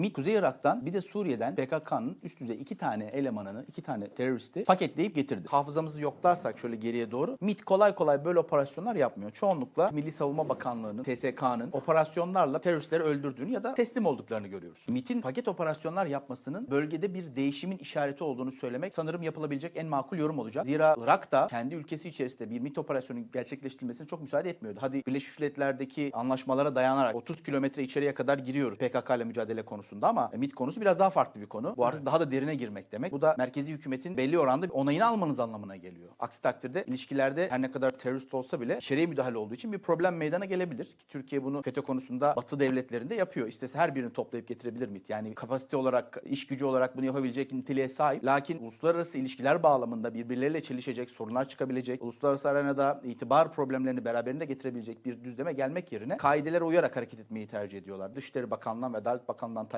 MİT Kuzey Irak'tan bir de Suriye'den PKK'nın üst düzey iki tane elemanını, iki tane teröristi paketleyip getirdi. Hafızamızı yoklarsak şöyle geriye doğru MİT kolay kolay böyle operasyonlar yapmıyor. Çoğunlukla Milli Savunma Bakanlığı'nın, TSK'nın operasyonlarla teröristleri öldürdüğünü ya da teslim olduklarını görüyoruz. MİT'in paket operasyonlar yapmasının bölgede bir değişimin işareti olduğunu söylemek sanırım yapılabilecek en makul yorum olacak. Zira Irak da kendi ülkesi içerisinde bir MİT operasyonu gerçekleştirilmesine çok müsaade etmiyordu. Hadi Birleşmiş Milletler'deki anlaşmalara dayanarak 30 kilometre içeriye kadar giriyoruz PKK ile mücadele konusunda ama MİT konusu biraz daha farklı bir konu. Bu artık daha da derine girmek demek. Bu da merkezi hükümetin belli oranda onayını almanız anlamına geliyor. Aksi takdirde ilişkilerde her ne kadar terörist olsa bile içeriye müdahale olduğu için bir problem meydana gelebilir. Ki Türkiye bunu FETÖ konusunda Batı devletlerinde yapıyor. İstese her birini toplayıp getirebilir MİT. Yani kapasite olarak, iş gücü olarak bunu yapabilecek niteliğe sahip. Lakin uluslararası ilişkiler bağlamında birbirleriyle çelişecek, sorunlar çıkabilecek, uluslararası arenada itibar problemlerini beraberinde getirebilecek bir düzleme gelmek yerine kaidelere uyarak hareket etmeyi tercih ediyorlar. Dışişleri Bakanlığı'ndan ve Adalet Bakanlığı'ndan